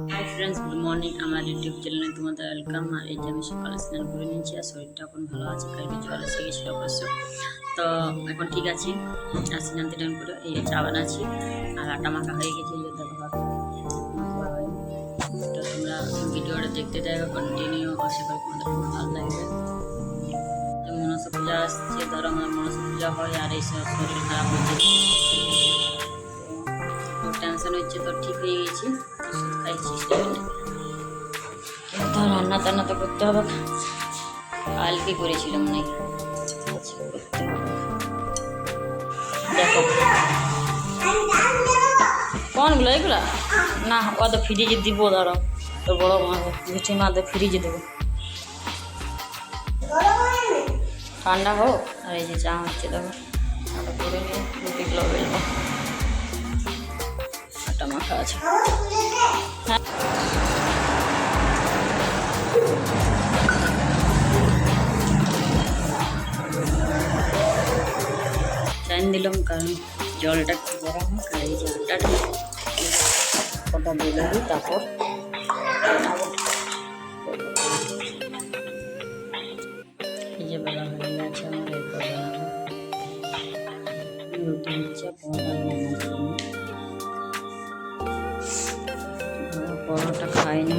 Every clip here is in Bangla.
হাই ফ্রেন্ডস গুড মর্নিং আমার ইউটিউব চ্যানেলে তোমাদের ওয়েলকাম আর এই যে আমি সকালে স্নান করে নিয়েছি আর শরীরটা এখন ভালো আছে, কালকে জ্বর এসে গেছিল অবশ্য। তো এখন ঠিক আছে। আর স্নান টান করে এই চা বানাচ্ছি। আর আটা মাখা হয়ে গেছে, এই দেখো। তো তোমরা ভিডিওটা দেখতে থাকো কন্টিনিউ আশা করি তোমাদের খুব ভালো লাগবে। মনসা পূজা আসছে। ধরো আমার মনসা পূজা হয় আর এই সব শরীর খারাপ হয়েছে তো টেনশন হচ্ছে, তো ঠিক হয়ে গেছি। তো রান্না টান্না তো করতে হবে। কালকে করেছিলাম নাকি? দেখো। কোনগুলো, এগুলা? না ও তো ফ্রিজে দিব ধরো তোর বড় মা মিঠি মা তো ফ্রিজে দেবো। ঠান্ডা হোক, আর এই যে চা হচ্ছে, দেখো। করে নিয়ে রুটিগুলো বেলবো আটা মাখা আছে। হ্যাঁ চাইন দিলাম কারণ জলটা একটু গরম হোক আর এই জলটা ওটা দিলে দিই তারপর বানাবো। এই যে বেলা হয়ে গেছে আমার এরপর বানাবো রুটি হচ্ছে পরোটা পরোটা খাইনি।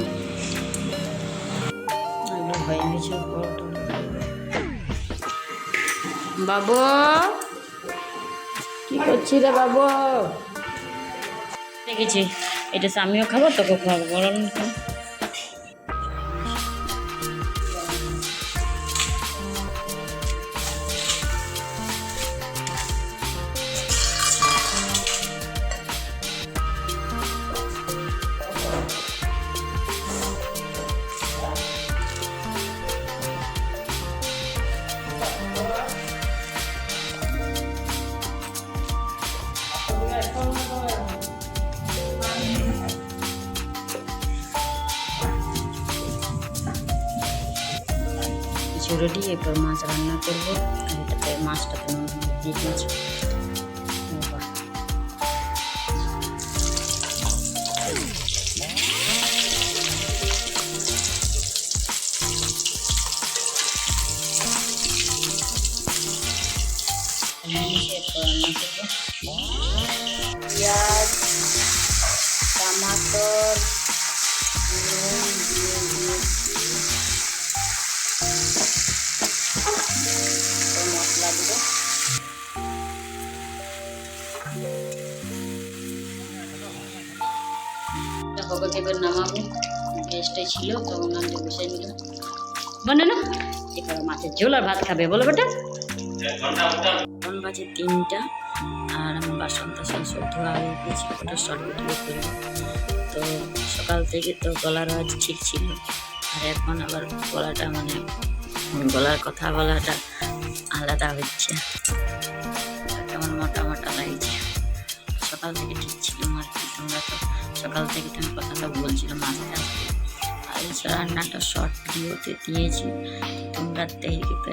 বাবু কি করছি রে বাবু? দেখেছি এটা আমিও খাব তোকে খাব বলো রেডি এরপর মাছ রান্না করবো আর এটাতে মাছটাতে নুন হলুদ দিয়ে দিয়েছি এবার এরপর রান্না করবো হবাকে এবার নামাবো গ্যাসটাই ছিল তো উনানটা বসে নিলাম বলে না এখানে মাছের ঝোল আর ভাত খাবে, বলো বেটা। এখন বাজে তিনটা, আর আমার বাসন টাসন সব ধোয়া হয়ে গেছে ওটা করব তো সকাল থেকে তো গলার আওয়াজ ঠিক ছিল, আর এখন আবার গলাটা মানে গলার কথা বলাটা আলাদা হচ্ছে। কেমন মোটা মোটা লাগছে। সকাল থেকে ঠিক ছিল। তোমরা তো সকাল থেকে আমি কথাটা বলছিলাম আস্তে আস্তে আর রান্নাটা শর্ট ভিডিওতে দিয়েছি। তোমরা দেখবে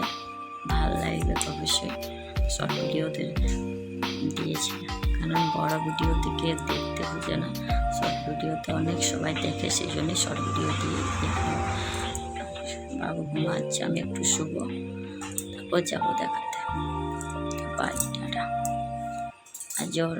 ভালো লাগবে তো অবশ্যই শর্ট ভিডিওতে দিয়েছি। কারণ বড় ভিডিওতে কে দেখতে বুঝে না। শর্ট ভিডিওতে অনেক সবাই দেখে, সেই জন্যই শর্ট ভিডিও দিয়ে দেখলাম বাবু ঘুমাচ্ছে, আমি একটু শুভ তারপর যাব দেখাতে। By, tata. আর জ্বর